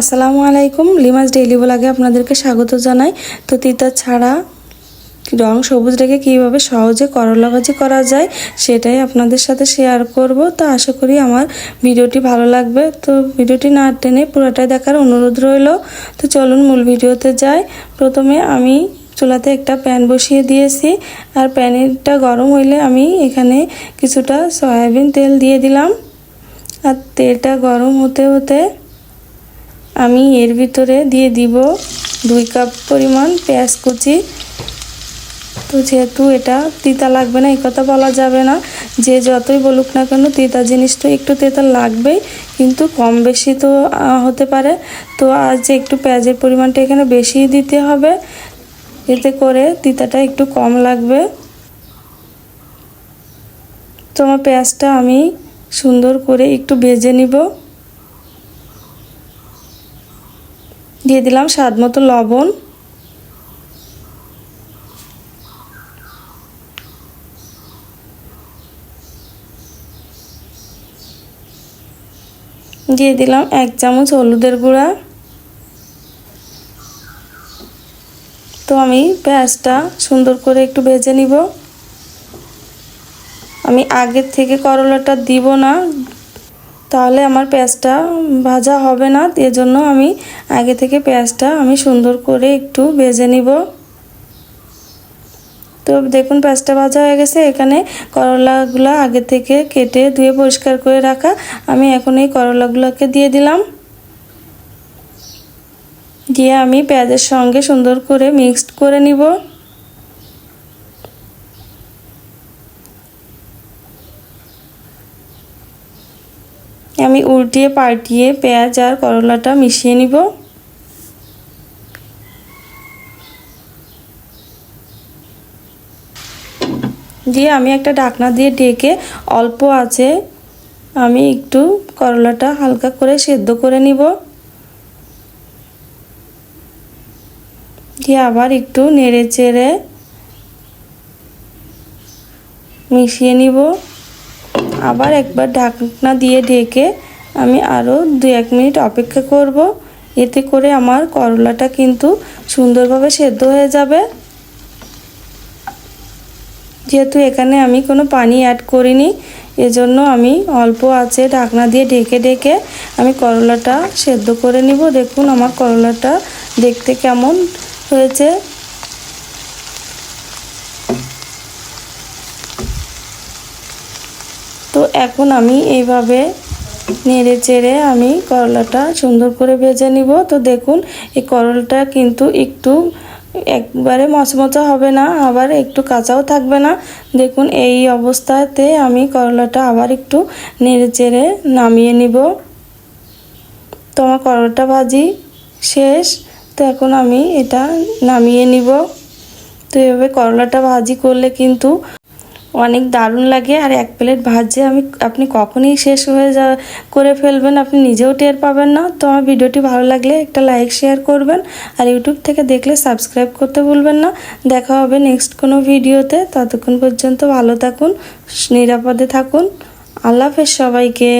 আসসালামু আলাইকুম। লিমাস ডেইলি ব্লগে আপনাদেরকে স্বাগত জানাই। তো তিতা ছাড়া রং সবুজ রেখে কীভাবে সহজে করলা ভাজি করা যায়, সেটাই আপনাদের সাথে শেয়ার করব। তো আশা করি আমার ভিডিওটি ভালো লাগবে। তো ভিডিওটি না টেনে পুরোটাই দেখার অনুরোধ রইল। তো চলুন মূল ভিডিওতে যাই। প্রথমে আমি চুলাতে একটা প্যান বসিয়ে দিয়েছি। আর প্যানটা গরম হইলে আমি এখানে কিছুটা সয়াবিন তেল দিয়ে দিলাম। আর তেলটা গরম হতে হতে আমি এর ভিতরে দিয়ে দিব দুই কাপ পরিমাণ পেঁয়াজ কুচি। তো যেহেতু এটা তিতা লাগবে না, এই কথা বলা যাবে না। যে যতই বলুক না কেন, তিতা জিনিস তো একটু তেতা লাগবেই, কিন্তু কম বেশি তো হতে পারে। তো আজ একটু পেঁয়াজের পরিমাণটা এখানে বেশি দিতে হবে। এতে করে তিতাটা একটু কম লাগবে। তো আমার পেঁয়াজটা আমি সুন্দর করে একটু ভেজে নিব। দিয়ে দিলাম স্বাদ মতো লবণ। দিয়ে দিলাম এক চামচ হলুদের গুঁড়া। তো আমি পেঁয়াজটা সুন্দর করে একটু ভেজে নিব। আমি আগের থেকে করলাটা দিব না তাহলে আমার পেঁয়াজটা ভাজা হবে না, এজন্য আমি আগে থেকে পেঁয়াজটা আমি সুন্দর করে একটু ভেজে নিব। তো দেখুন, পেঁয়াজটা ভাজা হয়ে গেছে। এখানে করলাগুলো আগে থেকে কেটে ধুয়ে পরিষ্কার করে রাখা। আমি এখন এই করলাগুলোকে দিয়ে দিলাম। দিয়ে আমি পেঁয়াজের সঙ্গে সুন্দর করে মিক্সড করে নিব। আমি উল্টিয়ে পাল্টিয়ে পেঁয়াজ আর করলাটা মিশিয়ে নিব। দিয়ে আমি একটা ঢাকনা দিয়ে ডেকে অল্প আছে আমি একটু করলাটা হালকা করে সেদ্ধ করে নিব। দিয়ে আবার একটু নেড়ে চেড়ে মিশিয়ে নিব। আবার একবার ঢাকনা দিয়ে ঢেকে আমি আরও দু এক মিনিট অপেক্ষা করব। এতে করে আমার করলাটা কিন্তু সুন্দরভাবে সেদ্ধ হয়ে যাবে। যেহেতু এখানে আমি কোনো পানি অ্যাড করিনি, এজন্য আমি অল্প আছে ঢাকনা দিয়ে ঢেকে ঢেকে আমি করলাটা সেদ্ধ করে নিব। দেখুন আমার করলাটা দেখতে কেমন হয়েছে। এখন আমি এইভাবে নেড়ে চেড়ে আমি করলাটা সুন্দর করে ভেজে নিব। তো দেখুন, এই করলাটা কিন্তু একটু একবারে মচমচা হবে না, আবার একটু কাঁচাও থাকবে না। দেখুন, এই অবস্থাতে আমি করলাটা আবার একটু নেড়ে চেড়ে নামিয়ে নিব। তো আমার করলাটা ভাজি শেষ। তো এখন আমি এটা নামিয়ে নিব। তো এভাবে করলাটা ভাজি করলে কিন্তু অনেক দারুণ লাগে আর এক প্লেট ভাজে আমি আপনি কখনই শেষ হয়ে যা করে ফেলবেন, আপনি নিজেও টের পাবেন না। তো আমার ভিডিওটি ভালো লাগলে একটা লাইক শেয়ার করবেন আর ইউটিউব থেকে দেখলে সাবস্ক্রাইব করতে ভুলবেন না। দেখা হবে নেক্সট কোনো ভিডিওতে। ততক্ষণ পর্যন্ত ভালো থাকুন, নিরাপদে থাকুন। আল্লাহ হাফেজ সবাইকে।